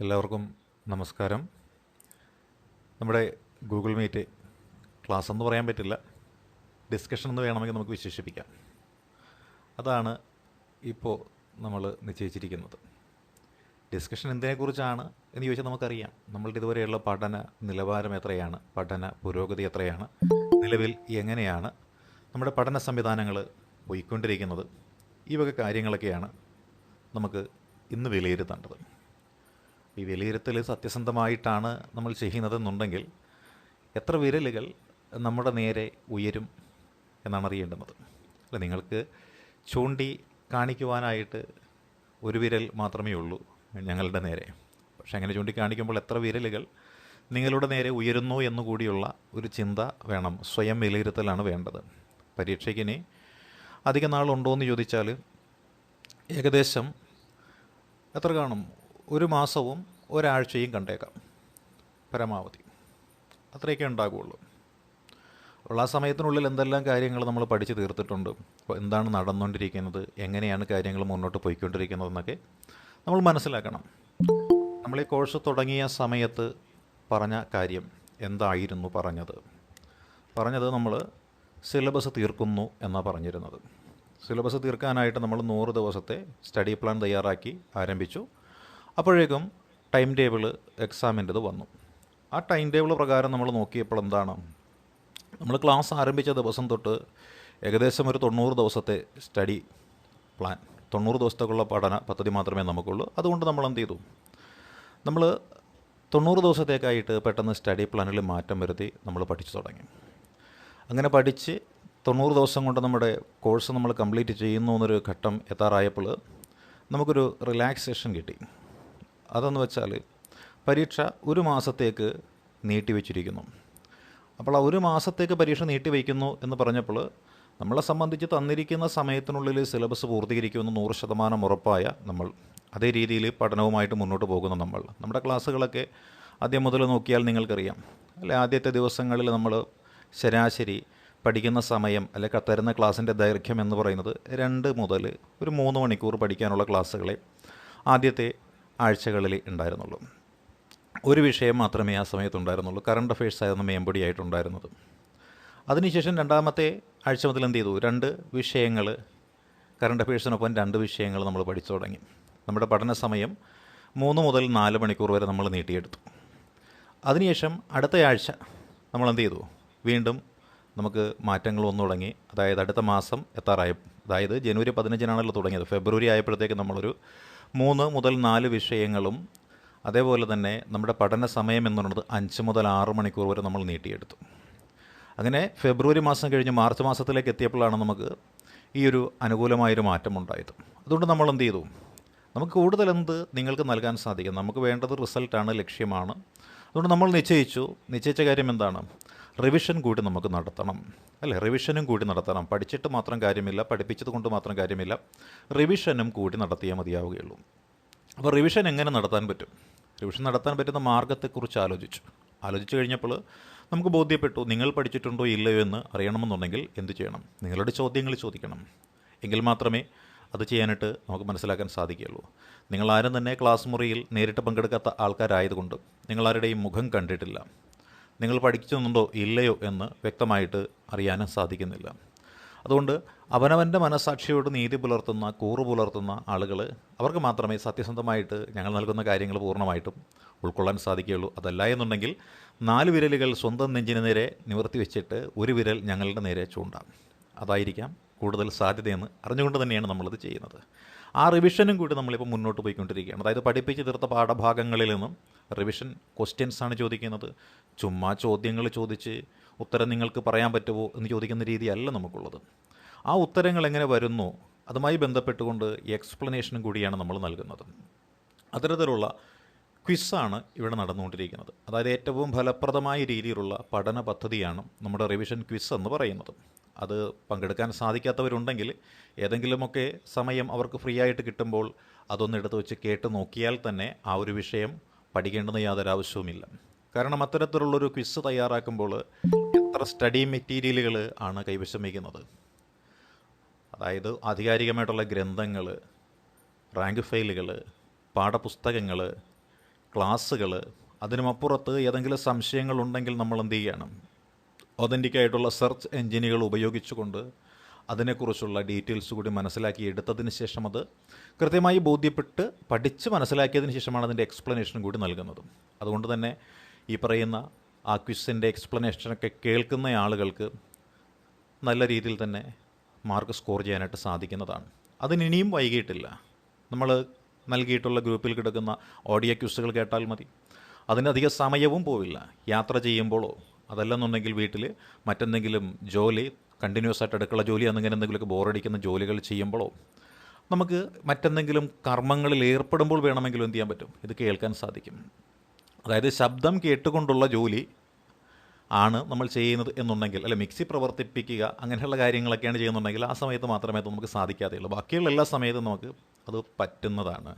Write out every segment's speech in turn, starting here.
എല്ലാവർക്കും നമസ്കാരം. നമ്മുടെ ഗൂഗിൾ മീറ്റ് ക്ലാസ് എന്ന് പറയാൻ പറ്റില്ല. ഡിസ്കഷൻ എന്ന് വേണമെങ്കിൽ നമുക്ക് വിശേഷിപ്പിക്കാം. അതാണ് ഇപ്പോൾ നമ്മൾ നിശ്ചയിച്ചിരിക്കുന്നത്. ഡിസ്കഷൻ എന്തിനെക്കുറിച്ചാണ് എന്ന് ചോദിച്ചാൽ നമുക്കറിയാം. നമ്മളുടെ ഇതുവരെയുള്ള പഠന നിലവാരം എത്രയാണ്? പഠന പുരോഗതി എത്രയാണ്? നിലവിൽ എങ്ങനെയാണ്? നമ്മുടെ പഠന സംവിധാനങ്ങൾ പോയിക്കൊണ്ടിരിക്കുന്നത്. ഈ വക കാര്യങ്ങളൊക്കെയാണ് നമുക്ക് ഇന്ന് വിലയിരുത്തേണ്ടത്. ഈ വിലയിരുത്തൽ സത്യസന്ധമായിട്ടാണ് നമ്മൾ ചെയ്യുന്നതെന്നുണ്ടെങ്കിൽ എത്ര വിരലുകൾ നമ്മുടെ നേരെ ഉയരും എന്നാണ് അറിയേണ്ടുന്നത്. അല്ല നിങ്ങൾക്ക് ചൂണ്ടി കാണിക്കുവാനായിട്ട് ഒരു വിരൽ മാത്രമേ ഉള്ളൂ ഞങ്ങളുടെ നേരെ. പക്ഷെ അങ്ങനെ ചൂണ്ടിക്കാണിക്കുമ്പോൾ എത്ര വിരലുകൾ നിങ്ങളുടെ നേരെ ഉയരുന്നു എന്നുകൂടിയുള്ള ഒരു ചിന്ത വേണം. സ്വയം വിലയിരുത്തലാണ് വേണ്ടത്. പരീക്ഷയ്ക്ക് ഇനി അധിക നാളുണ്ടോ എന്ന് ചോദിച്ചാൽ ഏകദേശം എത്ര കാണും? ഒരു മാസവും ഒരാഴ്ചയും കണ്ടേക്കാം. പരമാവധി. അത്രയൊക്കെ ഉണ്ടാകുള്ളൂ. ഉള്ള ആ സമയത്തിനുള്ളിൽ എന്തെല്ലാം കാര്യങ്ങൾ നമ്മൾ പഠിച്ചു തീർത്തിട്ടുണ്ട് എന്താണ് നടന്നുകൊണ്ടിരിക്കുന്നത് എങ്ങനെയാണ് കാര്യങ്ങൾ മുന്നോട്ട് പോയിക്കൊണ്ടിരിക്കുന്നതെന്നൊക്കെ നമ്മൾ മനസ്സിലാക്കണം. നമ്മൾ ഈ കോഴ്സ് തുടങ്ങിയ സമയത്ത് പറഞ്ഞ കാര്യം എന്തായിരുന്നു പറഞ്ഞത്? പറഞ്ഞത് നമ്മൾ സിലബസ് തീർക്കുന്നു എന്നാണ് പറഞ്ഞിരുന്നത്. സിലബസ് തീർക്കാനായിട്ട് നമ്മൾ നൂറ് ദിവസത്തെ സ്റ്റഡി പ്ലാൻ തയ്യാറാക്കി ആരംഭിച്ചു. അപ്പോഴേക്കും ടൈം ടേബിൾ എക്സാമിന്റെത് വന്നു. ആ ടൈം ടേബിൾ പ്രകാരം നമ്മൾ നോക്കിയപ്പോൾ എന്താണ്? നമ്മൾ ക്ലാസ് ആരംഭിച്ച ദിവസം തൊട്ട് ഏകദേശം ഒരു തൊണ്ണൂറ് ദിവസത്തെ സ്റ്റഡി പ്ലാൻ. തൊണ്ണൂറ് ദിവസത്തേക്കുള്ള പഠന പദ്ധതി മാത്രമേ നമുക്കുള്ളൂ. അതുകൊണ്ട് നമ്മൾ എന്ത് ചെയ്തു? നമ്മൾ തൊണ്ണൂറ് ദിവസത്തേക്കായിട്ട് പെട്ടെന്ന് സ്റ്റഡി പ്ലാനിൽ മാറ്റം വരുത്തി നമ്മൾ പഠിച്ചു തുടങ്ങി. അങ്ങനെ പഠിച്ച് തൊണ്ണൂറ് ദിവസം കൊണ്ട് നമ്മുടെ കോഴ്സ് നമ്മൾ കംപ്ലീറ്റ് ചെയ്യുന്നു എന്നൊരു ഘട്ടം എത്താറായപ്പോൾ നമുക്കൊരു റിലാക്സേഷൻ കിട്ടി. അതെന്ന് വെച്ചാൽ പരീക്ഷ ഒരു മാസത്തേക്ക് നീട്ടിവെച്ചിരിക്കുന്നു. അപ്പോൾ ആ ഒരു മാസത്തേക്ക് പരീക്ഷ നീട്ടിവെക്കുന്നു എന്ന് പറഞ്ഞപ്പോൾ നമ്മളെ സംബന്ധിച്ച് തന്നിരിക്കുന്ന സമയത്തിനുള്ളിൽ സിലബസ് പൂർത്തീകരിക്കുമെന്ന് നൂറ് ശതമാനം ഉറപ്പായ നമ്മൾ അതേ രീതിയിൽ പഠനവുമായിട്ട് മുന്നോട്ട് പോകുന്നു നമ്മൾ. നമ്മുടെ ക്ലാസ്സുകളൊക്കെ ആദ്യം മുതൽ നോക്കിയാൽ നിങ്ങൾക്കറിയാം. അല്ലെ ആദ്യത്തെ ദിവസങ്ങളിൽ നമ്മൾ ശരാശരി പഠിക്കുന്ന സമയം അല്ലെ തരുന്ന ക്ലാസ്സിന്റെ ദൈർഘ്യം എന്ന് പറയുന്നത് രണ്ട് മുതൽ ഒരു മൂന്ന് മണിക്കൂർ പഠിക്കാനുള്ള ക്ലാസ്സുകളെ ആദ്യത്തെ ആഴ്ചകളിൽ ഉണ്ടായിരുന്നുള്ളൂ. ഒരു വിഷയം മാത്രമേ ആ സമയത്ത് ഉണ്ടായിരുന്നുള്ളൂ. കറണ്ട് അഫയേഴ്സ് ആയിരുന്നു മേമ്പൊടി ആയിട്ടുണ്ടായിരുന്നത് അതിനുശേഷം രണ്ടാമത്തെ ആഴ്ച മുതൽ എന്ത് ചെയ്തു? രണ്ട് വിഷയങ്ങൾ കറണ്ട് അഫയേഴ്സിനൊപ്പം രണ്ട് വിഷയങ്ങൾ നമ്മൾ പഠിച്ചു തുടങ്ങി. നമ്മുടെ പഠന സമയം മൂന്ന് മുതൽ നാല് മണിക്കൂർ വരെ നമ്മൾ നീട്ടിയെടുത്തു. അതിനുശേഷം അടുത്ത ആഴ്ച നമ്മൾ എന്ത് ചെയ്തു? വീണ്ടും നമുക്ക് മാറ്റങ്ങൾ വന്നു തുടങ്ങി. അതായത് അടുത്ത മാസം എത്താറായ. അതായത് ജനുവരി പതിനഞ്ചിനാണല്ലോ തുടങ്ങിയത്. ഫെബ്രുവരി ആയപ്പോഴത്തേക്ക് നമ്മളൊരു മൂന്ന് മുതൽ നാല് വിഷയങ്ങളും അതേപോലെ തന്നെ നമ്മുടെ പഠന സമയം എന്ന് പറയുന്നത് അഞ്ച് മുതൽ ആറ് മണിക്കൂർ വരെ നമ്മൾ നീട്ടിയെടുത്തു. അങ്ങനെ ഫെബ്രുവരി മാസം കഴിഞ്ഞ് മാർച്ച് മാസത്തിലേക്ക് എത്തിയപ്പോഴാണ് നമുക്ക് ഈ ഒരു അനുകൂലമായൊരു മാറ്റം ഉണ്ടായത് അതുകൊണ്ട് നമ്മൾ എന്ത് ചെയ്തു? നമുക്ക് കൂടുതൽ എന്ത് നിങ്ങൾക്ക് നൽകാൻ സാധിക്കും? നമുക്ക് വേണ്ടത് റിസൾട്ടാണ് ലക്ഷ്യമാണ്. അതുകൊണ്ട് നമ്മൾ നിശ്ചയിച്ചു. നിശ്ചയിച്ച കാര്യം എന്താണ്? റിവിഷൻ കൂടി നമുക്ക് നടത്തണം. അല്ലേ? റിവിഷനും കൂടി നടത്തണം. പഠിച്ചിട്ട് മാത്രം കാര്യമില്ല പഠിപ്പിച്ചത് കൊണ്ട് മാത്രം കാര്യമില്ല. റിവിഷനും കൂടി നടത്തിയാൽ മതിയാവുകയുള്ളൂ. അപ്പോൾ റിവിഷൻ എങ്ങനെ നടത്താൻ പറ്റും? റിവിഷൻ നടത്താൻ പറ്റുന്ന മാർഗത്തെക്കുറിച്ച് ആലോചിച്ചു. ആലോചിച്ച് കഴിഞ്ഞപ്പോൾ നമുക്ക് ബോധ്യപ്പെട്ടു നിങ്ങൾ പഠിച്ചിട്ടുണ്ടോ ഇല്ലയോ എന്ന് അറിയണമെന്നുണ്ടെങ്കിൽ എന്ത് ചെയ്യണം? നിങ്ങളുടെ ചോദ്യങ്ങൾ ചോദിക്കണം. എങ്കിൽ മാത്രമേ അത് ചെയ്യാനായിട്ട് നമുക്ക് മനസ്സിലാക്കാൻ സാധിക്കുകയുള്ളൂ. നിങ്ങൾ ആരും തന്നെ ക്ലാസ് മുറിയിൽ നേരിട്ട് പങ്കെടുക്കാത്ത ആൾക്കാരായതുകൊണ്ട് നിങ്ങളാരുടെയും മുഖം കണ്ടിട്ടില്ല. നിങ്ങൾ പഠിക്കുന്നുണ്ടോ ഇല്ലയോ എന്ന് വ്യക്തമായിട്ട് അറിയാനും സാധിക്കുന്നില്ല. അതുകൊണ്ട് അവനവന്റെ മനസാക്ഷിയോട് നീതി പുലർത്തുന്ന കൂറു പുലർത്തുന്ന ആളുകൾ അവർക്ക് മാത്രമേ സത്യസന്ധമായിട്ട് ഞങ്ങൾ നൽകുന്ന കാര്യങ്ങൾ പൂർണമായിട്ടും ഉൾക്കൊള്ളാൻ സാധിക്കുകയുള്ളൂ. അതല്ല എന്നുണ്ടെങ്കിൽ നാല് വിരലുകൾ സ്വന്തം നെഞ്ചിന് നേരെ നിവർത്തി വെച്ചിട്ട് ഒരു വിരൽ ഞങ്ങളുടെ നേരെ ചൂണ്ടാം. അതായിരിക്കാം കൂടുതൽ സാധ്യതയെന്ന് അറിഞ്ഞുകൊണ്ട് തന്നെയാണ് നമ്മളത് ചെയ്യുന്നത്. ആ റിവിഷനും കൂടി നമ്മളിപ്പോൾ മുന്നോട്ട് പോയിക്കൊണ്ടിരിക്കുകയാണ്. അതായത് പഠിപ്പിച്ച് തീർത്ത പാഠഭാഗങ്ങളിൽ നിന്നും റിവിഷൻ ക്വസ്റ്റ്യൻസ് ആണ് ചോദിക്കുന്നത്. ചുമ്മാ ചോദ്യങ്ങൾ ചോദിച്ച് ഉത്തരം നിങ്ങൾക്ക് പറയാൻ പറ്റുമോ എന്ന് ചോദിക്കുന്ന രീതിയല്ല നമുക്കുള്ളത്. ആ ഉത്തരങ്ങൾ എങ്ങനെ വരുന്നു അതുമായി ബന്ധപ്പെട്ടുകൊണ്ട് എക്സ്പ്ലനേഷനും കൂടിയാണ് നമ്മൾ നൽകുന്നത്. അത്തരത്തിലുള്ള ക്വിസ്സാണ് ഇവിടെ നടന്നുകൊണ്ടിരിക്കുന്നത്. അതായത് ഏറ്റവും ഫലപ്രദമായ രീതിയിലുള്ള പഠന പദ്ധതിയാണ് നമ്മുടെ റിവിഷൻ ക്വിസ് എന്ന് പറയുന്നത്. അത് പങ്കെടുക്കാൻ സാധിക്കാത്തവരുണ്ടെങ്കിൽ ഏതെങ്കിലുമൊക്കെ സമയം അവർക്ക് ഫ്രീ ആയിട്ട് കിട്ടുമ്പോൾ അതൊന്ന് വെച്ച് കേട്ട് നോക്കിയാൽ തന്നെ ആ ഒരു വിഷയം പഠിക്കേണ്ടെന്ന് യാതൊരു ആവശ്യവുമില്ല. കാരണം അത്തരത്തിലുള്ളൊരു ക്വിസ് തയ്യാറാക്കുമ്പോൾ എത്ര സ്റ്റഡി മെറ്റീരിയലുകൾ ആണ് കൈവശം വയ്ക്കുന്നത്? അതായത് ആധികാരികമായിട്ടുള്ള ഗ്രന്ഥങ്ങൾ റാങ്ക് ഫയലുകൾ പാഠപുസ്തകങ്ങൾ ക്ലാസ്സുകൾ അതിനുമപ്പുറത്ത് ഏതെങ്കിലും സംശയങ്ങളുണ്ടെങ്കിൽ നമ്മൾ എന്ത് ചെയ്യണം? ഒതന്റിക്കായിട്ടുള്ള സെർച്ച് എൻജിനുകൾ ഉപയോഗിച്ചുകൊണ്ട് അതിനെക്കുറിച്ചുള്ള ഡീറ്റെയിൽസ് കൂടി മനസ്സിലാക്കി എടുത്തതിന് ശേഷം അത് കൃത്യമായി ബോധ്യപ്പെട്ട് പഠിച്ച് മനസ്സിലാക്കിയതിന് ശേഷമാണ് അതിന്റെ എക്സ്പ്ലനേഷൻ കൂടി നൽകുന്നത്. അതുകൊണ്ട് തന്നെ ഈ പറയുന്ന ആ ക്വിസിന്റെ എക്സ്പ്ലനേഷനൊക്കെ കേൾക്കുന്ന ആളുകൾക്ക് നല്ല രീതിയിൽ തന്നെ മാർക്ക് സ്കോർ ചെയ്യാനായിട്ട് സാധിക്കുന്നതാണ്. അതിന് വൈകിയിട്ടില്ല. നമ്മൾ നൽകിയിട്ടുള്ള ഗ്രൂപ്പിൽ കിടക്കുന്ന ഓഡിയോ ക്യൂസുകൾ കേട്ടാൽ മതി. അതിനധിക സമയവും പോവില്ല. യാത്ര ചെയ്യുമ്പോഴോ അതല്ലെന്നുണ്ടെങ്കിൽ വീട്ടിൽ മറ്റെന്തെങ്കിലും ജോലി കണ്ടിന്യൂസ് ആയിട്ട് അടുക്കള ജോലി അങ്ങനെ എന്തെങ്കിലുമൊക്കെ ബോറടിക്കുന്ന ജോലികൾ ചെയ്യുമ്പോഴോ നമുക്ക് മറ്റെന്തെങ്കിലും കർമ്മങ്ങളിൽ ഏർപ്പെടുമ്പോൾ വേണമെങ്കിലും എന്ത് ചെയ്യാൻ പറ്റും? ഇത് കേൾക്കാൻ സാധിക്കും. അതായത് ശബ്ദം കേട്ടുകൊണ്ടുള്ള ജോലി ആണ് നമ്മൾ ചെയ്യുന്നത് എന്നുണ്ടെങ്കിൽ അല്ലെ മിക്സി പ്രവർത്തിപ്പിക്കുക അങ്ങനെയുള്ള കാര്യങ്ങളൊക്കെയാണ് ചെയ്യുന്നുണ്ടെങ്കിൽ ആ സമയത്ത് മാത്രമേ അത് നമുക്ക് സാധിക്കാതെയുള്ളൂ. ബാക്കിയുള്ള എല്ലാ സമയത്തും നമുക്ക് അത് പറ്റുന്നതാണ്.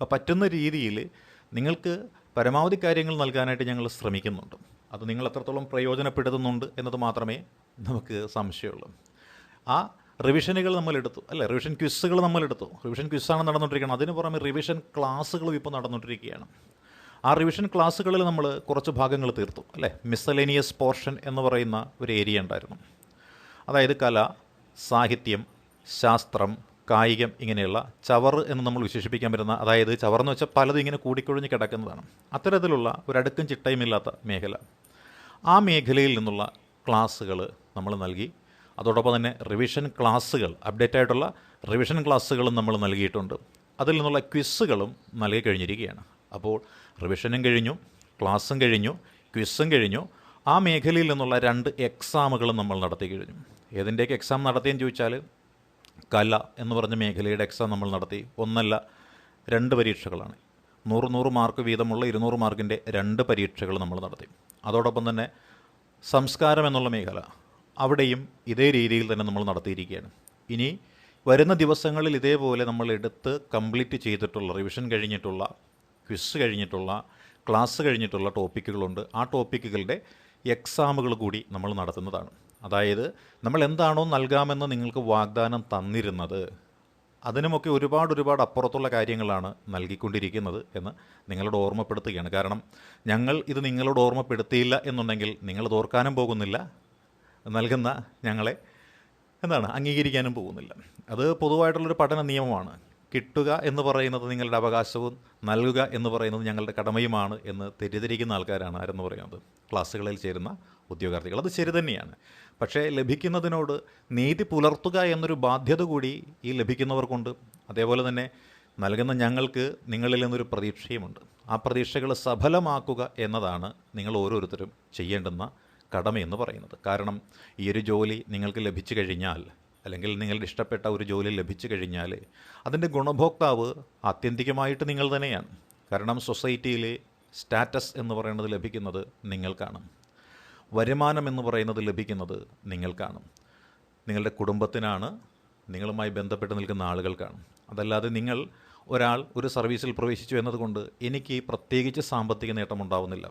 അപ്പോൾ പറ്റുന്ന രീതിയിൽ നിങ്ങൾക്ക് പരമാവധി കാര്യങ്ങൾ നൽകാനായിട്ട് ഞങ്ങൾ ശ്രമിക്കുന്നുണ്ട്. അത് നിങ്ങൾ എത്രത്തോളം പ്രയോജനപ്പെടുത്തുന്നുണ്ട് എന്നത് മാത്രമേ നമുക്ക് സംശയമുള്ളൂ. ആ റിവിഷനുകൾ നമ്മൾ എടുത്തു അല്ലേ? റിവിഷൻ ക്വിസ്സുകൾ നമ്മൾ എടുത്തു റിവിഷൻ ക്വിസ്സാണ് നടന്നുകൊണ്ടിരിക്കുന്നത്. അതിന് പുറമെ റിവിഷൻ ക്ലാസ്സുകളും ഇപ്പോൾ നടന്നുകൊണ്ടിരിക്കുകയാണ്. ആ റിവിഷൻ ക്ലാസ്സുകളിൽ നമ്മൾ കുറച്ച് ഭാഗങ്ങൾ തീർത്തു അല്ലേ? മിസലേനിയസ് പോർഷൻ എന്ന് പറയുന്ന ഒരു ഏരിയ ഉണ്ടായിരുന്നു. അതായത് കല സാഹിത്യം ശാസ്ത്രം കായികം ഇങ്ങനെയുള്ള ചവറ് എന്ന് നമ്മൾ വിശേഷിപ്പിക്കാൻ പറ്റുന്ന അതായത് ചവർ എന്ന് വെച്ചാൽ പലതും ഇങ്ങനെ കൂടിക്കൊഴിഞ്ഞ് കിടക്കുന്നതാണ്. അത്തരത്തിലുള്ള ഒരടുക്കും ചിട്ടയുമില്ലാത്ത മേഖല. ആ മേഖലയിൽ നിന്നുള്ള ക്ലാസ്സുകൾ നമ്മൾ നൽകി. അതോടൊപ്പം തന്നെ റിവിഷൻ ക്ലാസ്സുകൾ അപ്ഡേറ്റ് ആയിട്ടുള്ള റിവിഷൻ ക്ലാസ്സുകളും നമ്മൾ നൽകിയിട്ടുണ്ട്. അതിൽ നിന്നുള്ള ക്വിസ്സുകളും നൽകി കഴിഞ്ഞിരിക്കുകയാണ്. അപ്പോൾ റിവിഷനും കഴിഞ്ഞു ക്ലാസ്സും കഴിഞ്ഞു ക്വിസ്സും കഴിഞ്ഞു. ആ മേഖലയിൽ നിന്നുള്ള രണ്ട് എക്സാമുകളും നമ്മൾ നടത്തി കഴിഞ്ഞു. ഏതിന്റെയൊക്കെ എക്സാം നടത്തിയെന്ന് ചോദിച്ചാൽ കല എന്ന് പറഞ്ഞ മേഖലയുടെ എക്സാം നമ്മൾ നടത്തി. ഒന്നല്ല രണ്ട് പരീക്ഷകളാണ്. നൂറ് നൂറ് മാർക്ക് വീതമുള്ള ഇരുന്നൂറ് മാർക്കിന്റെ രണ്ട് പരീക്ഷകൾ നമ്മൾ നടത്തി. അതോടൊപ്പം തന്നെ സംസ്കാരം എന്നുള്ള മേഖല അവിടെയും ഇതേ രീതിയിൽ തന്നെ നമ്മൾ നടത്തിയിരിക്കുകയാണ്. ഇനി വരുന്ന ദിവസങ്ങളിൽ ഇതേപോലെ നമ്മൾ എടുത്ത് കംപ്ലീറ്റ് ചെയ്തിട്ടുള്ള റിവിഷൻ കഴിഞ്ഞിട്ടുള്ള ക്വിസ് കഴിഞ്ഞിട്ടുള്ള ക്ലാസ് കഴിഞ്ഞിട്ടുള്ള ടോപ്പിക്കുകളുണ്ട്. ആ ടോപ്പിക്കുകളുടെ എക്സാമുകൾ കൂടി നമ്മൾ നടത്തുന്നതാണ്. അതായത് നമ്മൾ എന്താണോ നൽകാമെന്ന് നിങ്ങൾക്ക് വാഗ്ദാനം തന്നിരുന്നത് അതിനുമൊക്കെ ഒരുപാട് ഒരുപാട് അപ്പുറത്തുള്ള കാര്യങ്ങളാണ് നൽകിക്കൊണ്ടിരിക്കുന്നത് എന്ന് നിങ്ങളോട് ഓർമ്മപ്പെടുത്തുകയാണ്. കാരണം ഞങ്ങൾ ഇത് നിങ്ങളോട് ഓർമ്മപ്പെടുത്തിയില്ല എന്നുണ്ടെങ്കിൽ നിങ്ങൾ ഓർക്കാനും പോകുന്നില്ല. നൽകുന്ന ഞങ്ങളെ എന്താണ് അംഗീകരിക്കാനും പോകുന്നില്ല. അത് പൊതുവായിട്ടുള്ളൊരു പഠന നിയമമാണ്. കിട്ടുക എന്ന് പറയുന്നത് നിങ്ങളുടെ അവകാശവും നൽകുക എന്ന് പറയുന്നത് ഞങ്ങളുടെ കടമയുമാണ് എന്ന് തെറ്റിദ്ധരിക്കുന്ന ആൾക്കാരാണ് ആരെന്ന് പറയുന്നത്. ക്ലാസ്സുകളിൽ ചേരുന്ന ഉദ്യോഗാർത്ഥികൾ. അത് ശരി തന്നെയാണ്. പക്ഷേ ലഭിക്കുന്നതിനോട് നീതി പുലർത്തുക എന്നൊരു ബാധ്യത കൂടി ഈ ലഭിക്കുന്നവർക്കുണ്ട്. അതേപോലെ തന്നെ നൽകുന്ന ഞങ്ങൾക്ക് നിങ്ങളിൽ നിന്നൊരു പ്രതീക്ഷയുമുണ്ട്. ആ പ്രതീക്ഷകൾ സഫലമാക്കുക എന്നതാണ് നിങ്ങൾ ഓരോരുത്തരും ചെയ്യേണ്ടുന്ന കടമയെന്ന് പറയുന്നത്. കാരണം ഈ ഒരു ജോലി നിങ്ങൾക്ക് ലഭിച്ചു കഴിഞ്ഞാൽ അല്ലെങ്കിൽ നിങ്ങളുടെ ഇഷ്ടപ്പെട്ട ഒരു ജോലി ലഭിച്ചു കഴിഞ്ഞാൽ അതിന്റെ ഗുണഭോക്താവ് ആത്യന്തികമായിട്ട് നിങ്ങൾ തന്നെയാണ്. കാരണം സൊസൈറ്റിയിലെ സ്റ്റാറ്റസ് എന്ന് പറയുന്നത് ലഭിക്കുന്നത് നിങ്ങൾക്കാണ്. വരുമാനം എന്ന് പറയുന്നത് ലഭിക്കുന്നത് നിങ്ങൾക്കാണ്. നിങ്ങളുടെ കുടുംബത്തിനാണ് നിങ്ങളുമായി ബന്ധപ്പെട്ട് നിൽക്കുന്ന ആളുകൾക്കാണ്. അതല്ലാതെ നിങ്ങൾ ഒരാൾ ഒരു സർവീസിൽ പ്രവേശിച്ചു എന്നതുകൊണ്ട് എനിക്ക് പ്രത്യേകിച്ച് സാമ്പത്തിക നേട്ടമുണ്ടാവുന്നില്ല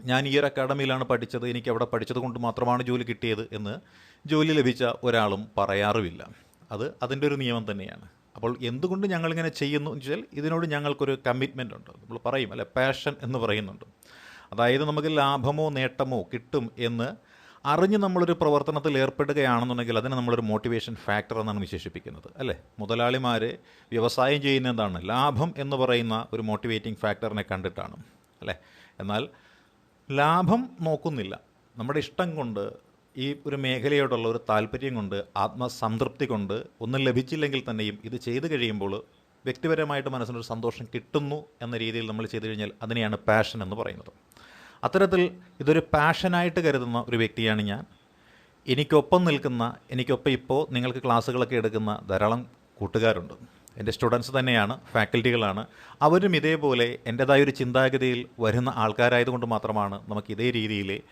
ഞാൻ ഈ ഒരു അക്കാഡമിയിലാണ് പഠിച്ചത് എനിക്ക് അവിടെ പഠിച്ചത് കൊണ്ട് മാത്രമാണ് ജോലി കിട്ടിയത് എന്ന് ജോലി ലഭിച്ച ഒരാളും പറയാറുമില്ല. അത് അതിന്റെ ഒരു നിയമം തന്നെയാണ്. അപ്പോൾ എന്തുകൊണ്ട് ഞങ്ങളിങ്ങനെ ചെയ്യുന്നു എന്ന് വെച്ചാൽ ഇതിനോട് ഞങ്ങൾക്കൊരു കമ്മിറ്റ്മെന്റ് ഉണ്ട്. നമ്മൾ പറയും അല്ലെ പാഷൻ എന്ന് പറയുന്നുണ്ട്. അതായത് നമുക്ക് ലാഭമോ നേട്ടമോ കിട്ടും എന്ന് അറിഞ്ഞ് നമ്മളൊരു പ്രവർത്തനത്തിൽ ഏർപ്പെടുകയാണെന്നുണ്ടെങ്കിൽ അതിനെ നമ്മളൊരു മോട്ടിവേഷൻ ഫാക്ടർ എന്നാണ് വിശേഷിപ്പിക്കുന്നത് അല്ലേ? മുതലാളിമാർ വ്യവസായം ചെയ്യുന്ന എന്താണ് ലാഭം എന്ന് പറയുന്ന ഒരു മോട്ടിവേറ്റിംഗ് ഫാക്ടറിനെ കണ്ടിട്ടാണ് അല്ലേ? എന്നാൽ ലാഭം നോക്കുന്നില്ല. നമ്മുടെ ഇഷ്ടം കൊണ്ട് ഈ ഒരു മേഖലയോടുള്ള ഒരു താല്പര്യം കൊണ്ട് ആത്മസംതൃപ്തി കൊണ്ട് ഒന്നും ലഭിച്ചില്ലെങ്കിൽ തന്നെയും ഇത് ചെയ്തു കഴിയുമ്പോൾ വ്യക്തിപരമായിട്ട് മനസ്സിനൊരു സന്തോഷം കിട്ടുന്നു എന്ന രീതിയിൽ നമ്മൾ ചെയ്തു കഴിഞ്ഞാൽ അതിനെയാണ് പാഷൻ എന്ന് പറയുന്നത്. അത്തരത്തിൽ ഇതൊരു പാഷനായിട്ട് കരുതുന്ന ഒരു വ്യക്തിയാണ് ഞാൻ. എനിക്കൊപ്പം നിൽക്കുന്ന എനിക്കൊപ്പം ഇപ്പോൾ നിങ്ങൾക്ക് ക്ലാസ്സുകളൊക്കെ എടുക്കുന്ന ധാരാളം കൂട്ടുകാരുണ്ട്. എന്റെ സ്റ്റുഡൻസ് തന്നെയാണ് ഫാക്കൽറ്റികളാണ്. അവരും ഇതേപോലെ എന്റെതായ ഒരു ചിന്താഗതിയിൽ വരുന്ന ആൾക്കാരായതുകൊണ്ട് മാത്രമാണ് നമുക്ക് ഇതേ രീതിയിൽ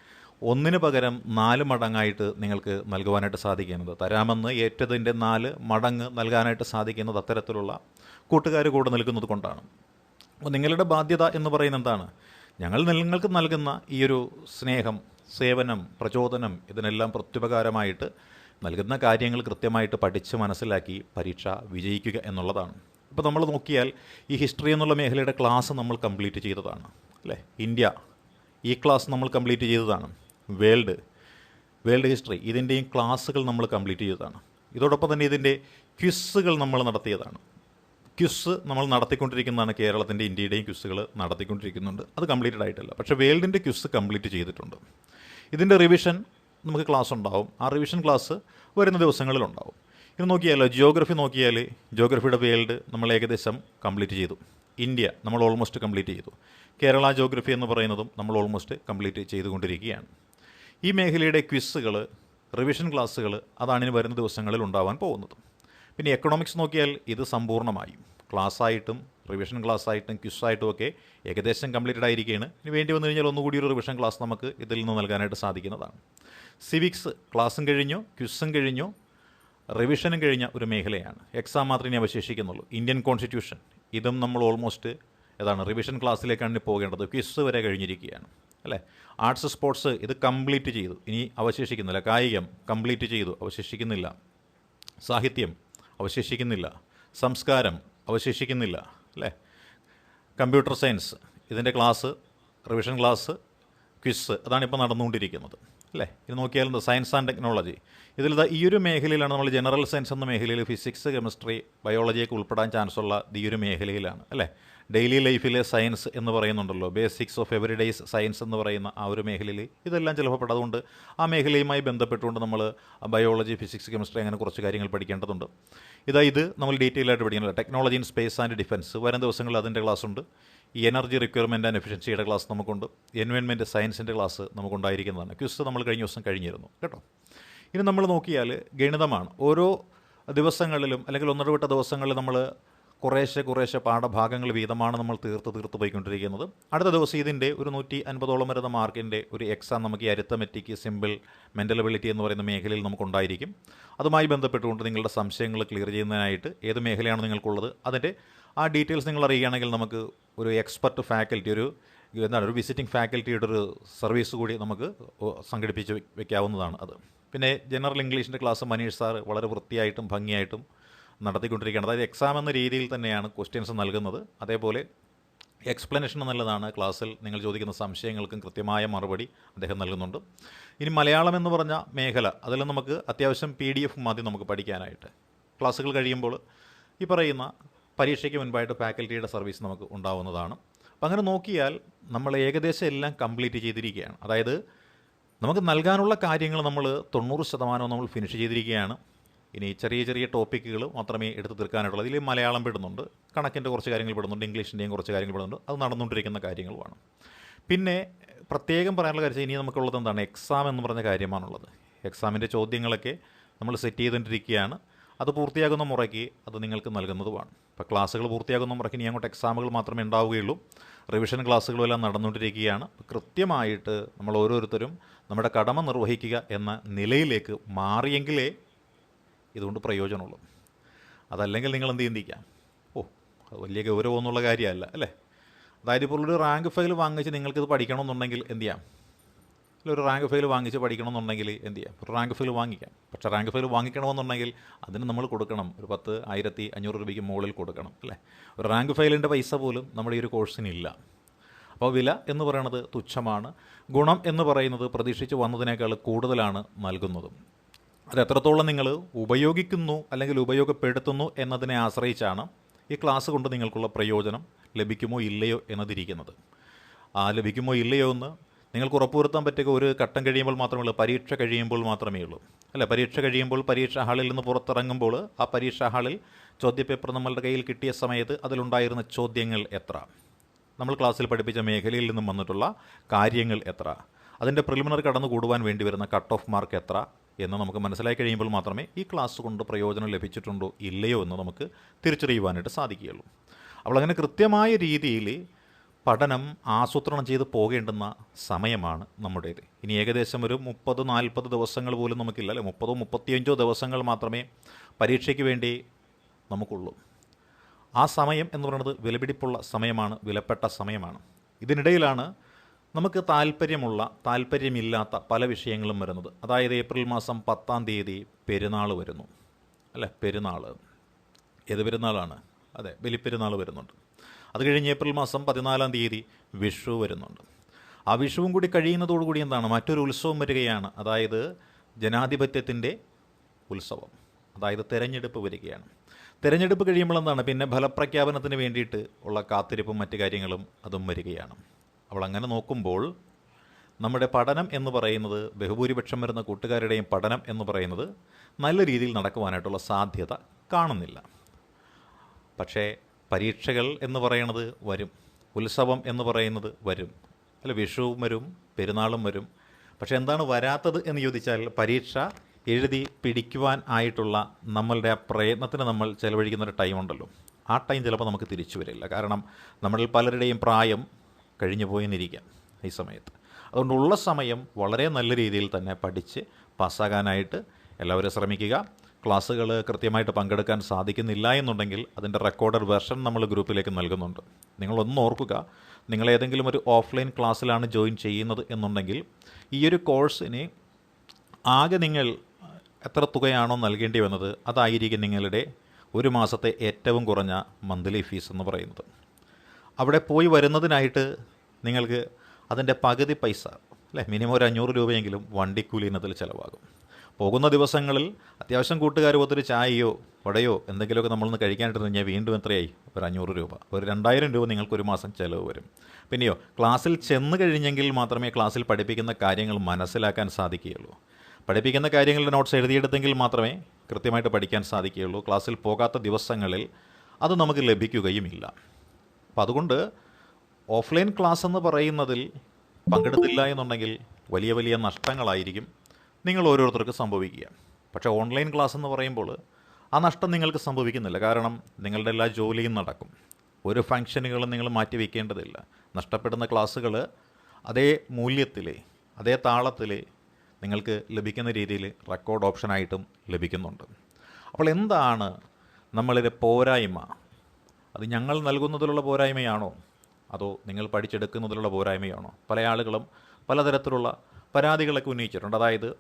ഒന്നിന് പകരം നാല് മടങ്ങായിട്ട് നിങ്ങൾക്ക് നൽകുവാനായിട്ട് സാധിക്കുന്നത്. തരാമെന്ന് ഏറ്റതിന്റെ നാല് മടങ്ങ് നൽകാനായിട്ട് സാധിക്കുന്നത് അത്തരത്തിലുള്ള കൂട്ടുകാർ കൂടെ നിൽക്കുന്നത് കൊണ്ടാണ്. അപ്പോൾ നിങ്ങളുടെ ബാധ്യത എന്ന് പറയുന്നത് എന്താണ്? ഞങ്ങൾ നിങ്ങൾക്ക് നൽകുന്ന ഈ ഒരു സ്നേഹം സേവനം പ്രചോദനം ഇതിനെല്ലാം പ്രത്യുപകാരമായിട്ട് നൽകുന്ന കാര്യങ്ങൾ കൃത്യമായിട്ട് പഠിച്ച് മനസ്സിലാക്കി പരീക്ഷ വിജയിക്കുക എന്നുള്ളതാണ്. ഇപ്പോൾ നമ്മൾ നോക്കിയാൽ ഈ ഹിസ്റ്ററി എന്നുള്ള മേഖലയുടെ ക്ലാസ് നമ്മൾ കംപ്ലീറ്റ് ചെയ്തതാണ്. അല്ലേ? ഇന്ത്യ ഈ ക്ലാസ് നമ്മൾ കംപ്ലീറ്റ് ചെയ്തതാണ്. വേൾഡ് വേൾഡ് ഹിസ്റ്ററി ഇതിന്റെയും ക്ലാസ്സുകൾ നമ്മൾ കംപ്ലീറ്റ് ചെയ്തതാണ്. ഇതോടൊപ്പം തന്നെ ഇതിന്റെ ക്വിസ്സുകൾ നമ്മൾ നടത്തിയതാണ്. ക്വിസ് നമ്മൾ നടത്തിക്കൊണ്ടിരിക്കുന്നതാണ് കേരളത്തിന്റെ ഇന്ത്യയുടെയും ക്വിസ്സുകൾ നടത്തിക്കൊണ്ടിരിക്കുന്നുണ്ട്. അത് കംപ്ലീറ്റഡ് ആയിട്ടില്ല പക്ഷേ വേൾഡിന്റെ ക്വിസ് കംപ്ലീറ്റ് ചെയ്തിട്ടുണ്ട്. ഇതിന്റെ റിവിഷൻ നമുക്ക് ക്ലാസ് ഉണ്ടാവും. ആ റിവിഷൻ ക്ലാസ് വരുന്ന ദിവസങ്ങളിലുണ്ടാവും. ഇത് നോക്കിയാലോ ജിയോഗ്രഫി നോക്കിയാൽ ജിയോഗ്രഫിയുടെ വേൾഡ് നമ്മൾ ഏകദേശം കംപ്ലീറ്റ് ചെയ്തു. ഇന്ത്യ നമ്മൾ ഓൾമോസ്റ്റ് കംപ്ലീറ്റ് ചെയ്തു. കേരള ജിയോഗ്രഫി എന്ന് പറയുന്നതും നമ്മൾ ഓൾമോസ്റ്റ് കംപ്ലീറ്റ് ചെയ്തുകൊണ്ടിരിക്കുകയാണ്. ഈ മേഖലയുടെ ക്വിസ്സുകൾ റിവിഷൻ ക്ലാസ്സുകൾ അതാണ് ഇനി വരുന്ന ദിവസങ്ങളിൽ ഉണ്ടാവാൻ പോകുന്നത്. പിന്നെ എക്കണോമിക്സ് നോക്കിയാൽ ഇത് സമ്പൂർണമായും ക്ലാസ്സായിട്ടും റിവിഷൻ ക്ലാസ് ക്ലാസ്സായിട്ടും ക്വിസ്സായിട്ടും ഒക്കെ ഏകദേശം കംപ്ലീറ്റഡ് ആയിരിക്കുകയാണ് ഇനി വേണ്ടി വന്നു കഴിഞ്ഞാൽ ഒന്നുകൂടി ഒരു റിവിഷൻ ക്ലാസ് നമുക്ക് ഇതിൽ നിന്ന് നൽകാനായിട്ട് സാധിക്കുന്നതാണ്. സിവിക്സ് ക്ലാസ്സും കഴിഞ്ഞു ക്വിസും കഴിഞ്ഞു റിവിഷനും കഴിഞ്ഞ ഒരു മേഖലയാണ്. എക്സാം മാത്രമേ ഇനി അവശേഷിക്കുന്നുള്ളൂ. ഇന്ത്യൻ കോൺസ്റ്റിറ്റ്യൂഷൻ ഇതും നമ്മൾ ഓൾമോസ്റ്റ് ഏതാണ് റിവിഷൻ ക്ലാസ്സിലേക്കാണ് ഇനി പോകേണ്ടത്. ക്വിസ് വരെ കഴിഞ്ഞിരിക്കുകയാണ്. അല്ലേ? ആർട്സ് സ്പോർട്സ് ഇത് കംപ്ലീറ്റ് ചെയ്തു. ഇനി അവശേഷിക്കുന്നില്ല. കായികം കംപ്ലീറ്റ് ചെയ്തു. അവശേഷിക്കുന്നില്ല. സാഹിത്യം അവശേഷിക്കുന്നില്ല. സംസ്കാരം അവശേഷിക്കുന്നില്ല. അല്ലേ? കമ്പ്യൂട്ടർ സയൻസ് ഇതിന്റെ ക്ലാസ് റിവിഷൻ ക്ലാസ് ക്വിസ് അതാണ് ഇപ്പോൾ നടന്നുകൊണ്ടിരിക്കുന്നത്. അല്ലേ? ഇത് നോക്കിയാൽ സയൻസ് ആൻഡ് ടെക്നോളജി ഇതിൽ ഈ ഒരു മേഖലയിലാണ് നമ്മൾ ജനറൽ സയൻസ് എന്ന മേഖലയിൽ ഫിസിക്സ് കെമിസ്ട്രി ബയോളജിയൊക്കെ ഉൾപ്പെടാൻ ചാൻസ് ഉള്ള ഈ ഒരു മേഖലയിലാണ്. അല്ലേ? ഡെയിലി ലൈഫിലെ സയൻസ് എന്ന് പറയുന്നുണ്ടല്ലോ. Basics of every days science എന്ന് പറയുന്ന ആ ഒരു മേഖലയിൽ ഇതെല്ലാം ചിലപ്പോൾ പെടാതുകൊണ്ട് ആ മേഖലയുമായി ബന്ധപ്പെട്ടുകൊണ്ട് നമ്മൾ ബയോളജി ഫിസിക്സ് കെമിസ്ട്രി അങ്ങനെ കുറച്ച് കാര്യങ്ങൾ പഠിക്കേണ്ടതുണ്ട്. ഇതാ ഇത് നമ്മൾ ഡീറ്റെയിൽ ആയിട്ട് പഠിക്കുന്നത് technology in space and defence വരും ദിവസങ്ങളിൽ അതിന്റെ ക്ലാസ് ഉണ്ട്. ഈ എനർജി റിക്വയർമെന്റ് ആൻഡ് എഫിഷ്യൻസിയുടെ ക്ലാസ് നമുക്കുണ്ട്. എൻവയോൺമെന്റ് സയൻസിന്റെ ക്ലാസ് നമുക്കുണ്ടായിരിക്കുന്നതാണ്. ക്വിസ് നമ്മൾ കഴിഞ്ഞ ദിവസം കഴിഞ്ഞിരുന്നു. കേട്ടോ? ഇനി നമ്മൾ നോക്കിയാൽ ഗണിതമാണ്. ഓരോ ദിവസങ്ങളിലും അല്ലെങ്കിൽ ഒന്നിടവിട്ട ദിവസങ്ങളിൽ നമ്മൾ കുറേശ്ശെ കുറേശ്ശെ പാഠഭാഗങ്ങൾ വീതമാണ് നമ്മൾ തീർത്ത് തീർത്ത് പോയിക്കൊണ്ടിരിക്കുന്നത്. അടുത്ത ദിവസം ഇതിന്റെ ഒരു നൂറ്റി അൻപതോളം വരുന്ന മാർക്കിന്റെ ഒരു എക്സാം നമുക്ക് ഈ അരിത്തമെറ്റിക് സിമ്പിൾ മെന്റൽ എന്ന് പറയുന്ന മേഖലയിൽ നമുക്കുണ്ടായിരിക്കും. അതുമായി ബന്ധപ്പെട്ടുകൊണ്ട് നിങ്ങളുടെ സംശയങ്ങൾ ക്ലിയർ ചെയ്യുന്നതിനായിട്ട് ഏത് മേഖലയാണ് നിങ്ങൾക്കുള്ളത് അതിന്റെ ആ ഡീറ്റെയിൽസ് നിങ്ങൾ അറിയുകയാണെങ്കിൽ നമുക്ക് ഒരു എക്സ്പെർട്ട് ഫാക്കൽറ്റി ഒരു എന്താണ് ഒരു വിസിറ്റിംഗ് ഫാക്കൽറ്റിയുടെ ഒരു സർവീസ് കൂടി നമുക്ക് സംഘടിപ്പിച്ച് വെക്കാവുന്നതാണ് അത്. പിന്നെ ജനറൽ ഇംഗ്ലീഷിന്റെ ക്ലാസ് മനീഷ് സാർ വളരെ വൃത്തിയായിട്ടും ഭംഗിയായിട്ടും നടത്തിക്കൊണ്ടിരിക്കുകയാണ്. അതായത് എക്സാം എന്ന രീതിയിൽ തന്നെയാണ് ക്വസ്റ്റ്യൻസ് നൽകുന്നത്. അതേപോലെ എക്സ്പ്ലനേഷൻ എന്നുള്ളതാണ് ക്ലാസ്സിൽ നിങ്ങൾ ചോദിക്കുന്ന സംശയങ്ങൾക്കും കൃത്യമായ മറുപടി അദ്ദേഹം നൽകുന്നുണ്ട്. ഇനി മലയാളം എന്ന് പറഞ്ഞ മേഖല അതിൽ നമുക്ക് അത്യാവശ്യം പി ഡി എഫ് മതി നമുക്ക് പഠിക്കാനായിട്ട്. ക്ലാസ്സുകൾ കഴിയുമ്പോൾ ഈ പറയുന്ന പരീക്ഷയ്ക്ക് മുൻപായിട്ട് ഫാക്കൽറ്റിയുടെ സർവീസ് നമുക്ക് ഉണ്ടാവുന്നതാണ്. അപ്പം അങ്ങനെ നോക്കിയാൽ നമ്മൾ ഏകദേശം എല്ലാം കംപ്ലീറ്റ് ചെയ്തിരിക്കുകയാണ്. അതായത് നമുക്ക് നൽകാനുള്ള കാര്യങ്ങൾ നമ്മൾ തൊണ്ണൂറ് ശതമാനവും നമ്മൾ ഫിനിഷ് ചെയ്തിരിക്കുകയാണ്. ഇനി ചെറിയ ചെറിയ ടോപ്പിക്കുകൾ മാത്രമേ എടുത്തു തീർക്കാനായിട്ടുള്ളൂ. ഇതിൽ മലയാളം പെടുന്നുണ്ട് കണക്കിന്റെ കുറച്ച് കാര്യങ്ങൾ പെടുന്നുണ്ട് ഇംഗ്ലീഷിന്റെയും കുറച്ച് കാര്യങ്ങൾ പെടുന്നുണ്ട്. അത് നടന്നുകൊണ്ടിരിക്കുന്ന കാര്യങ്ങളുമാണ്. പിന്നെ പ്രത്യേകം പറയാനുള്ള കാര്യം ഇനി നമുക്കുള്ളത് എന്താണ്? എക്സാം എന്ന് പറഞ്ഞ കാര്യമാണുള്ളത്. എക്സാമിന്റെ ചോദ്യങ്ങളൊക്കെ നമ്മൾ സെറ്റ് ചെയ്തുകൊണ്ടിരിക്കുകയാണ്. അത് പൂർത്തിയാകുന്ന മുറയ്ക്ക് അത് നിങ്ങൾക്ക് നൽകുന്നതുമാണ്. ഇപ്പോൾ ക്ലാസ്സുകൾ പൂർത്തിയാകുന്ന മുറയ്ക്ക് ഇനി അങ്ങോട്ട് എക്സാമുകൾ മാത്രമേ ഉണ്ടാവുകയുള്ളൂ. റിവിഷൻ ക്ലാസ്സുകളും എല്ലാം നടന്നുകൊണ്ടിരിക്കുകയാണ്. കൃത്യമായിട്ട് നമ്മൾ ഓരോരുത്തരും നമ്മുടെ കടമ നിർവഹിക്കുക എന്ന നിലയിലേക്ക് മാറിയെങ്കിലേ ഇതുകൊണ്ട് പ്രയോജനമുള്ളൂ. അതല്ലെങ്കിൽ നിങ്ങൾ എന്ത് ചിന്തിക്കാം? ഓ അത് വലിയ ഗൗരവം എന്നുള്ള കാര്യമല്ല അല്ലേ? അതായത് ഇപ്പോൾ ഒരു റാങ്ക് ഫയൽ വാങ്ങിച്ച് നിങ്ങൾക്കിത് പഠിക്കണമെന്നുണ്ടെങ്കിൽ എന്ത് ചെയ്യാം? അല്ല ഒരു റാങ്ക് ഫയൽ വാങ്ങിച്ച് പഠിക്കണമെന്നുണ്ടെങ്കിൽ എന്ത് ചെയ്യാം? ഒരു റാങ്ക് ഫയൽ വാങ്ങിക്കാം. പക്ഷേ റാങ്ക് ഫയൽ വാങ്ങിക്കണമെന്നുണ്ടെങ്കിൽ അതിന് നമ്മൾ കൊടുക്കണം. ഒരു പത്ത് ആയിരത്തി അഞ്ഞൂറ് രൂപയ്ക്ക് മുകളിൽ കൊടുക്കണം അല്ലേ? ഒരു റാങ്ക് ഫയലിന്റെ പൈസ പോലും നമ്മുടെ ഈ ഒരു കോഴ്സിനില്ല. അപ്പോൾ വില എന്ന് പറയുന്നത് തുച്ഛമാണ്. ഗുണം എന്ന് പറയുന്നത് പ്രതീക്ഷിച്ച് വന്നതിനേക്കാൾ കൂടുതലാണ് നൽകുന്നതും. അത് എത്രത്തോളം നിങ്ങൾ ഉപയോഗിക്കുന്നു അല്ലെങ്കിൽ ഉപയോഗപ്പെടുത്തുന്നു എന്നതിനെ ആശ്രയിച്ചാണ് ഈ ക്ലാസ് കൊണ്ട് നിങ്ങൾക്കുള്ള പ്രയോജനം ലഭിക്കുമോ ഇല്ലയോ എന്നതിരിക്കുന്നത്. ആ ലഭിക്കുമോ ഇല്ലയോ എന്ന് നിങ്ങൾക്ക് ഉറപ്പുവരുത്താൻ പറ്റുക ഒരു ഘട്ടം കഴിയുമ്പോൾ മാത്രമേ ഉള്ളൂ പരീക്ഷ കഴിയുമ്പോൾ മാത്രമേ ഉള്ളൂ. അല്ല പരീക്ഷ കഴിയുമ്പോൾ പരീക്ഷാ ഹാളിൽ നിന്ന് പുറത്തിറങ്ങുമ്പോൾ ആ പരീക്ഷാ ഹാളിൽ ചോദ്യപേപ്പർ നമ്മളുടെ കയ്യിൽ കിട്ടിയ സമയത്ത് അതിലുണ്ടായിരുന്ന ചോദ്യങ്ങൾ എത്ര? നമ്മൾ ക്ലാസ്സിൽ പഠിപ്പിച്ച മേഖലയിൽ നിന്നും വന്നിട്ടുള്ള കാര്യങ്ങൾ എത്ര? അതിന്റെ പ്രിലിമിനറി കടന്നു കൂടുവാൻ വേണ്ടി വരുന്ന കട്ട് ഓഫ് മാർക്ക് എത്ര? എന്ന് നമുക്ക് മനസ്സിലാക്കി കഴിയുമ്പോൾ മാത്രമേ ഈ ക്ലാസ് കൊണ്ട് പ്രയോജനം ലഭിച്ചിട്ടുണ്ടോ ഇല്ലയോ എന്ന് നമുക്ക് തിരിച്ചറിയുവാനായിട്ട് സാധിക്കുകയുള്ളൂ. അപ്പോൾ അങ്ങനെ കൃത്യമായ രീതിയിൽ പഠനം ആസൂത്രണം ചെയ്ത് പോകേണ്ടുന്ന സമയമാണ് നമ്മുടേത്. ഇനി ഏകദേശം ഒരു മുപ്പത് നാൽപ്പത് ദിവസങ്ങൾ പോലും നമുക്കില്ല അല്ലെ? മുപ്പതോ മുപ്പത്തിയഞ്ചോ ദിവസങ്ങൾ മാത്രമേ പരീക്ഷയ്ക്ക് വേണ്ടി നമുക്കുള്ളൂ. ആ സമയം എന്ന് പറയുന്നത് വിലപിടിപ്പുള്ള സമയമാണ് വിലപ്പെട്ട സമയമാണ്. ഇതിനിടയിലാണ് നമുക്ക് താല്പര്യമുള്ള താല്പര്യമില്ലാത്ത പല വിഷയങ്ങളും വരുന്നത്. അതായത് ഏപ്രിൽ മാസം പത്താം തീയതി പെരുന്നാൾ വരുന്നു. അല്ലേ? പെരുന്നാൾ. ഏത് പെരുന്നാളാണ്? അതെ ബലിപ്പെരുന്നാൾ വരുന്നുണ്ട്. അത് കഴിഞ്ഞ് ഏപ്രിൽ മാസം പതിനാലാം തീയതി വിഷു വരുന്നുണ്ട്. ആ വിഷുവും കൂടി കഴിയുന്നതോടുകൂടി എന്താണ്? മറ്റൊരു ഉത്സവം വരികയാണ്. അതായത് ജനാധിപത്യത്തിന്റെ ഉത്സവം. അതായത് തെരഞ്ഞെടുപ്പ് വരികയാണ്. തെരഞ്ഞെടുപ്പ് കഴിയുമ്പോൾ എന്താണ്? പിന്നെ ഫലപ്രഖ്യാപനത്തിന് വേണ്ടിയിട്ട് ഉള്ള കാത്തിരിപ്പും മറ്റു കാര്യങ്ങളും അതും വരികയാണ്. അപ്പോൾ അങ്ങനെ നോക്കുമ്പോൾ നമ്മുടെ പഠനം എന്ന് പറയുന്നത് ബഹുഭൂരിപക്ഷം വരുന്ന കൂട്ടുകാരുടെയും പഠനം എന്ന് പറയുന്നത് നല്ല രീതിയിൽ നടക്കുവാനായിട്ടുള്ള സാധ്യത കാണുന്നില്ല. പക്ഷേ പരീക്ഷകൾ എന്ന് പറയുന്നത് വരും. ഉത്സവം എന്ന് പറയുന്നത് വരും. അല്ല വിഷുവും വരും പെരുന്നാളും വരും. പക്ഷേ എന്താണ് വരാത്തത് എന്ന് ചോദിച്ചാൽ പരീക്ഷ എഴുതി പിടിക്കുവാൻ ആയിട്ടുള്ള നമ്മളുടെ ആ പ്രയത്നത്തിന് നമ്മൾ ചെലവഴിക്കുന്ന ഒരു ടൈം ഉണ്ടല്ലോ ആ ടൈം ചിലപ്പോൾ നമുക്ക് തിരിച്ചു വരില്ല. കാരണം നമ്മളിൽ പലരുടെയും പ്രായം കഴിഞ്ഞു പോയെന്നിരിക്കാം ഈ സമയത്ത്. അതുകൊണ്ടുള്ള സമയം വളരെ നല്ല രീതിയിൽ തന്നെ പഠിച്ച് പാസ്സാകാനായിട്ട് എല്ലാവരും ശ്രമിക്കുക. ക്ലാസ്സുകൾ കൃത്യമായിട്ട് പങ്കെടുക്കാൻ സാധിക്കുന്നില്ല എന്നുണ്ടെങ്കിൽ അതിന്റെ റെക്കോർഡഡ് വെർഷൻ നമ്മൾ ഗ്രൂപ്പിലേക്ക് നൽകുന്നുണ്ട്. നിങ്ങളൊന്ന് ഓർക്കുക നിങ്ങൾ ഏതെങ്കിലും ഒരു ഓഫ്ലൈൻ ക്ലാസ്സിലാണ് ജോയിൻ ചെയ്യുന്നത് എന്നുണ്ടെങ്കിൽ ഈ ഒരു കോഴ്സിന് ആകെ നിങ്ങൾ എത്ര തുകയാണോ നൽകേണ്ടി വന്നത് അതായിരിക്കും നിങ്ങളുടെ ഒരു മാസത്തെ ഏറ്റവും കുറഞ്ഞ മന്ത്ലി ഫീസ് എന്ന് പറയുന്നത്. അവിടെ പോയി വരുന്നതിനായിട്ട് നിങ്ങൾക്ക് അതിന്റെ പകുതി പൈസ അല്ലേ? മിനിമം ഒരു അഞ്ഞൂറ് രൂപയെങ്കിലും വണ്ടിക്കൂലി ഇനത്തിൽ ചിലവാകും. പോകുന്ന ദിവസങ്ങളിൽ അത്യാവശ്യം കൂട്ടുകാർ ഒത്തിരി ചായയോ വടയോ എന്തെങ്കിലുമൊക്കെ നമ്മളൊന്ന് കഴിക്കാനായിട്ട് കഴിഞ്ഞാൽ വീണ്ടും എത്രയായി? ഒരു അഞ്ഞൂറ് രൂപ. ഒരു രണ്ടായിരം രൂപ നിങ്ങൾക്ക് ഒരു മാസം ചിലവ് വരും. പിന്നെയോ ക്ലാസ്സിൽ ചെന്ന് കഴിഞ്ഞെങ്കിൽ മാത്രമേ ക്ലാസ്സിൽ പഠിപ്പിക്കുന്ന കാര്യങ്ങൾ മനസ്സിലാക്കാൻ സാധിക്കുകയുള്ളൂ. പഠിപ്പിക്കുന്ന കാര്യങ്ങളുടെ നോട്ട്സ് എഴുതിയെടുത്തെങ്കിൽ മാത്രമേ കൃത്യമായിട്ട് പഠിക്കാൻ സാധിക്കുകയുള്ളൂ. ക്ലാസ്സിൽ പോകാത്ത ദിവസങ്ങളിൽ അത് നമുക്ക് ലഭിക്കുകയുമില്ല. അപ്പം അതുകൊണ്ട് ഓഫ്ലൈൻ ക്ലാസ് എന്ന് പറയുന്നതിൽ പങ്കെടുത്തില്ല എന്നുണ്ടെങ്കിൽ വലിയ വലിയ നഷ്ടങ്ങളായിരിക്കും നിങ്ങൾ ഓരോരുത്തർക്ക് സംഭവിക്കുക. പക്ഷേ ഓൺലൈൻ ക്ലാസ് എന്ന് പറയുമ്പോൾ ആ നഷ്ടം നിങ്ങൾക്ക് സംഭവിക്കുന്നില്ല. കാരണം നിങ്ങളുടെ എല്ലാ ജോലിയും നടക്കും. ഒരു ഫങ്ഷനുകളും നിങ്ങൾ മാറ്റി വയ്ക്കേണ്ടതില്ല നഷ്ടപ്പെടുന്ന ക്ലാസ്സുകൾ അതേ മൂല്യത്തിൽ അതേ താളത്തിൽ നിങ്ങൾക്ക് ലഭിക്കുന്ന രീതിയിൽ റെക്കോർഡ് ഓപ്ഷനായിട്ടും ലഭിക്കുന്നുണ്ട്. അപ്പോൾ എന്താണ് നമ്മളിത് പോരായ്മ? അത് ഞങ്ങൾ നൽകുന്നതിലുള്ള പോരായ്മയാണോ? അതോ നിങ്ങൾ പഠിച്ചെടുക്കുന്നതിലുള്ള പോരായ്മയാണോ? പല ആളുകളും പലതരത്തിലുള്ള പരാതികളൊക്കെ ഉന്നയിച്ചിട്ടുണ്ട്. അതായത്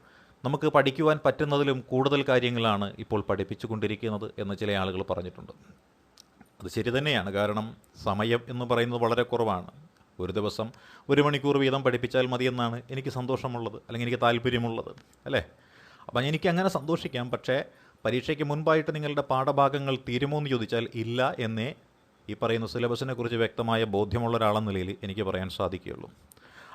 നമുക്ക് പഠിക്കുവാൻ പറ്റുന്നതിലും കൂടുതൽ കാര്യങ്ങളാണ് ഇപ്പോൾ പഠിപ്പിച്ചു കൊണ്ടിരിക്കുന്നത് എന്ന് ചില ആളുകൾ പറഞ്ഞിട്ടുണ്ട്. അത് ശരി തന്നെയാണ്. കാരണം സമയം എന്ന് പറയുന്നത് വളരെ കുറവാണ്. ഒരു ദിവസം ഒരു മണിക്കൂർ വീതം പഠിപ്പിച്ചാൽ മതിയെന്നാണ് എനിക്ക് സന്തോഷമുള്ളത് അല്ലെങ്കിൽ എനിക്ക് താല്പര്യമുള്ളത് അല്ലേ? അപ്പം എനിക്ക് അങ്ങനെ സന്തോഷിക്കാം. പക്ഷേ പരീക്ഷയ്ക്ക് മുൻപായിട്ട് നിങ്ങളുടെ പാഠഭാഗങ്ങൾ തീരുമോ എന്ന് ചോദിച്ചാൽ ഇല്ല എന്നേ ഈ പറയുന്ന സിലബസിനെ കുറിച്ച് വ്യക്തമായ ബോധ്യമുള്ള ഒരാളെന്ന നിലയിൽ എനിക്ക് പറയാൻ സാധിക്കുകയുള്ളൂ.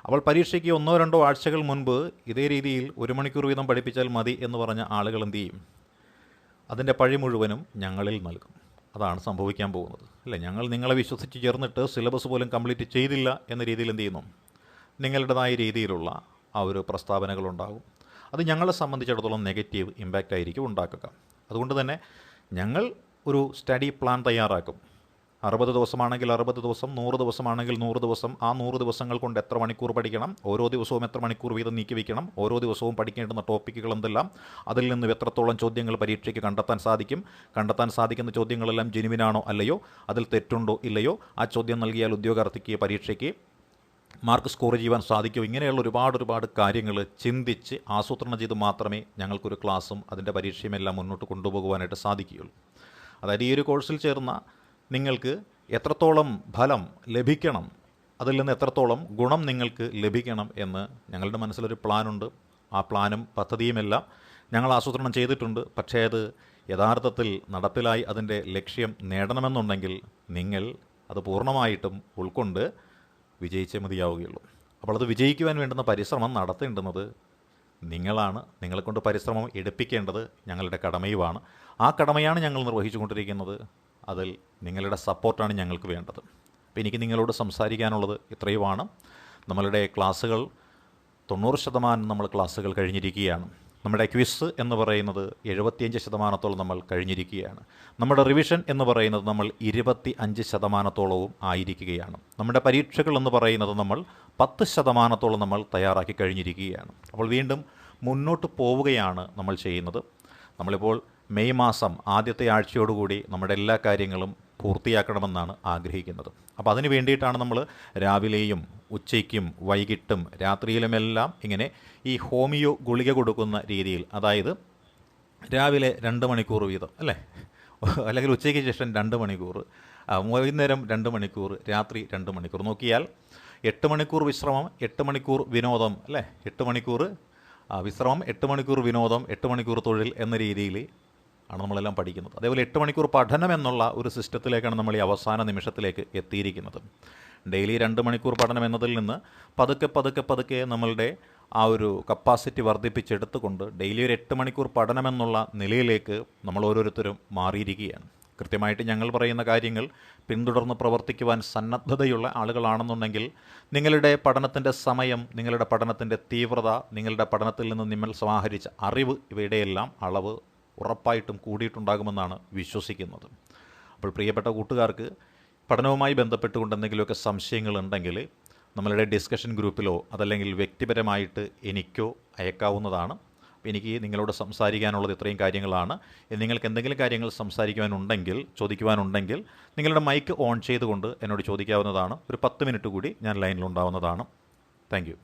അപ്പോൾ പരീക്ഷയ്ക്ക് ഒന്നോ രണ്ടോ ആഴ്ചകൾ മുൻപ് ഇതേ രീതിയിൽ ഒരു മണിക്കൂർ വീതം പഠിപ്പിച്ചാൽ മതി എന്ന് പറഞ്ഞ ആളുകൾ എന്ത് ചെയ്യും? അതിന്റെ പഴി മുഴുവനും ഞങ്ങളിൽ നൽകും. അതാണ് സംഭവിക്കാൻ പോകുന്നത്. അല്ലേ? ഞങ്ങൾ നിങ്ങളെ വിശ്വസിച്ച് ചേർന്നിട്ട് സിലബസ് പോലും കംപ്ലീറ്റ് ചെയ്തില്ല എന്ന രീതിയിൽ എന്ത് ചെയ്യുന്നു? നിങ്ങളുടേതായ രീതിയിലുള്ള ആ ഒരു പ്രസ്താവനകളുണ്ടാകും. അത് ഞങ്ങളെ സംബന്ധിച്ചിടത്തോളം നെഗറ്റീവ് ഇമ്പാക്റ്റ് ആയിരിക്കും ഉണ്ടാക്കുക. അതുകൊണ്ട് തന്നെ ഞങ്ങൾ ഒരു സ്റ്റഡി പ്ലാൻ തയ്യാറാക്കും. അറുപത് ദിവസമാണെങ്കിൽ അറുപത് ദിവസം നൂറ് ദിവസമാണെങ്കിൽ നൂറ് ദിവസം ആ നൂറ് ദിവസങ്ങൾ കൊണ്ട് എത്ര മണിക്കൂർ പഠിക്കണം ഓരോ ദിവസവും എത്ര മണിക്കൂർ വീതം നീക്കി വയ്ക്കണം ഓരോ ദിവസവും പഠിക്കേണ്ടുന്ന ടോപ്പിക്കുകൾ എന്തെല്ലാം അതിൽ നിന്ന് എത്രത്തോളം ചോദ്യങ്ങൾ പരീക്ഷയ്ക്ക് കണ്ടെത്താൻ സാധിക്കും കണ്ടെത്താൻ സാധിക്കുന്ന ചോദ്യങ്ങളെല്ലാം ജെനുവിനാണോ അല്ലയോ അതിൽ തെറ്റുണ്ടോ ഇല്ലയോ ആ ചോദ്യം നൽകിയാൽ ഉദ്യോഗാർത്ഥിക്ക് പരീക്ഷയ്ക്ക് മാർക്ക് സ്കോർ ചെയ്യുവാൻ സാധിക്കും. ഇങ്ങനെയുള്ള ഒരുപാട് ഒരുപാട് കാര്യങ്ങൾ ചിന്തിച്ച് ആസൂത്രണം ചെയ്ത് മാത്രമേ ഞങ്ങൾക്കൊരു ക്ലാസ്സും അതിന്റെ പരീക്ഷയും എല്ലാം മുന്നോട്ട് കൊണ്ടുപോകുവാനായിട്ട് സാധിക്കുകയുള്ളൂ. അതായത് ഈ ഒരു കോഴ്സിൽ ചേർന്ന നിങ്ങൾക്ക് എത്രത്തോളം ഫലം ലഭിക്കണം അതിൽ നിന്ന് എത്രത്തോളം ഗുണം നിങ്ങൾക്ക് ലഭിക്കണം എന്ന് ഞങ്ങളുടെ മനസ്സിലൊരു പ്ലാനുണ്ട്. ആ പ്ലാനും പദ്ധതിയുമെല്ലാം ഞങ്ങൾ ആസൂത്രണം ചെയ്തിട്ടുണ്ട്. പക്ഷേ അത് യഥാർത്ഥത്തിൽ നടപ്പിലായി അതിന്റെ ലക്ഷ്യം നേടണമെന്നുണ്ടെങ്കിൽ നിങ്ങൾ അത് പൂർണമായിട്ടും ഉൾക്കൊണ്ട് വിജയിച്ചേ മതിയാവുകയുള്ളൂ. അപ്പോൾ അത് വിജയിക്കുവാൻ വേണ്ടുന്ന പരിശ്രമം നടത്തേണ്ടുന്നത് നിങ്ങളാണ്. നിങ്ങളെക്കൊണ്ട് പരിശ്രമം എടുപ്പിക്കേണ്ടത് ഞങ്ങളുടെ കടമയുമാണ്. ആ കടമയാണ് ഞങ്ങൾ നിർവഹിച്ചുകൊണ്ടിരിക്കുന്നത്. അതിൽ നിങ്ങളുടെ സപ്പോർട്ടാണ് ഞങ്ങൾക്ക് വേണ്ടത്. അപ്പോൾ എനിക്ക് നിങ്ങളോട് സംസാരിക്കാനുള്ളത് ഇത്രയുമാണ്. നമ്മളുടെ ക്ലാസ്സുകൾ തൊണ്ണൂറ് ശതമാനം നമ്മൾ ക്ലാസ്സുകൾ കഴിഞ്ഞിരിക്കുകയാണ്. നമ്മുടെ ക്വിസ് എന്ന് പറയുന്നത് എഴുപത്തിയഞ്ച് ശതമാനത്തോളം നമ്മൾ കഴിഞ്ഞിരിക്കുകയാണ്. നമ്മുടെ റിവിഷൻ എന്ന് പറയുന്നത് നമ്മൾ ഇരുപത്തി അഞ്ച് ശതമാനത്തോളവും ആയിരിക്കുകയാണ്. നമ്മുടെ പരീക്ഷകൾ എന്ന് പറയുന്നത് നമ്മൾ പത്ത് ശതമാനത്തോളം നമ്മൾ തയ്യാറാക്കി കഴിഞ്ഞിരിക്കുകയാണ്. അപ്പോൾ വീണ്ടും മുന്നോട്ട് പോവുകയാണ് നമ്മൾ ചെയ്യുന്നത്. നമ്മളിപ്പോൾ മെയ് മാസം ആദ്യത്തെ ആഴ്ചയോടുകൂടി നമ്മുടെ എല്ലാ കാര്യങ്ങളും പൂർത്തിയാക്കണമെന്നാണ് ആഗ്രഹിക്കുന്നത്. അപ്പോൾ അതിന് വേണ്ടിയിട്ടാണ് നമ്മൾ രാവിലെയും ഉച്ചയ്ക്കും വൈകിട്ടും രാത്രിയിലുമെല്ലാം ഇങ്ങനെ ഈ ഹോമിയോ ഗുളിക കൊടുക്കുന്ന രീതിയിൽ അതായത് രാവിലെ രണ്ട് മണിക്കൂർ വീതം അല്ലേ? അല്ലെങ്കിൽ ഉച്ചയ്ക്ക് ശേഷം രണ്ട് മണിക്കൂർ വൈകുന്നേരം രണ്ട് മണിക്കൂർ രാത്രി രണ്ട് മണിക്കൂർ. നോക്കിയാൽ എട്ട് മണിക്കൂർ വിശ്രമം എട്ട് മണിക്കൂർ വിനോദം അല്ലേ? എട്ട് മണിക്കൂർ വിശ്രമം എട്ട് മണിക്കൂർ വിനോദം എട്ട് മണിക്കൂർ തൊഴിൽ എന്ന രീതിയിൽ ആണ് നമ്മളെല്ലാം പഠിക്കുന്നത്. അതേപോലെ എട്ട് മണിക്കൂർ പഠനം എന്നുള്ള ഒരു സിസ്റ്റത്തിലേക്കാണ് നമ്മൾ ഈ അവസാന നിമിഷത്തിലേക്ക് എത്തിയിരിക്കുന്നത്. ഡെയിലി രണ്ട് മണിക്കൂർ പഠനം എന്നതിൽ നിന്ന് പതുക്കെ പതുക്കെ പതുക്കെ നമ്മളുടെ ആ ഒരു കപ്പാസിറ്റി വർദ്ധിപ്പിച്ചെടുത്തുകൊണ്ട് ഡെയിലി ഒരു എട്ട് മണിക്കൂർ പഠനമെന്നുള്ള നിലയിലേക്ക് നമ്മൾ ഓരോരുത്തരും മാറിയിരിക്കുകയാണ്. കൃത്യമായിട്ട് ഞങ്ങൾ പറയുന്ന കാര്യങ്ങൾ പിന്തുടർന്ന് പ്രവർത്തിക്കുവാൻ സന്നദ്ധതയുള്ള ആളുകളാണെന്നുണ്ടെങ്കിൽ നിങ്ങളുടെ പഠനത്തിന്റെ സമയം നിങ്ങളുടെ പഠനത്തിന്റെ തീവ്രത നിങ്ങളുടെ പഠനത്തിൽ നിന്ന് നിങ്ങൾ സമാഹരിച്ച അറിവ് ഇവയുടെയെല്ലാം അളവ് ഉറപ്പായിട്ടും കൂടിയിട്ടുണ്ടാകുമെന്നാണ് വിശ്വസിക്കുന്നത്. അപ്പോൾ പ്രിയപ്പെട്ട കൂട്ടുകാർക്ക് പഠനവുമായി ബന്ധപ്പെട്ടുകൊണ്ട് എന്തെങ്കിലുമൊക്കെ സംശയങ്ങളുണ്ടെങ്കിൽ നമ്മളുടെ ഡിസ്കഷൻ ഗ്രൂപ്പിലോ അതല്ലെങ്കിൽ വ്യക്തിപരമായിട്ട് എനിക്കോ അയക്കാവുന്നതാണ്. എനിക്ക് നിങ്ങളോട് സംസാരിക്കാനുള്ളത് ഇത്രയും കാര്യങ്ങളാണ്. നിങ്ങൾക്ക് എന്തെങ്കിലും കാര്യങ്ങൾ സംസാരിക്കുവാനുണ്ടെങ്കിൽ ചോദിക്കുവാനുണ്ടെങ്കിൽ നിങ്ങളുടെ മൈക്ക് ഓൺ ചെയ്തുകൊണ്ട് എന്നോട് ചോദിക്കാവുന്നതാണ്. ഒരു പത്ത് മിനിറ്റ് കൂടി ഞാൻ ലൈനിലുണ്ടാവുന്നതാണ്. Thank you.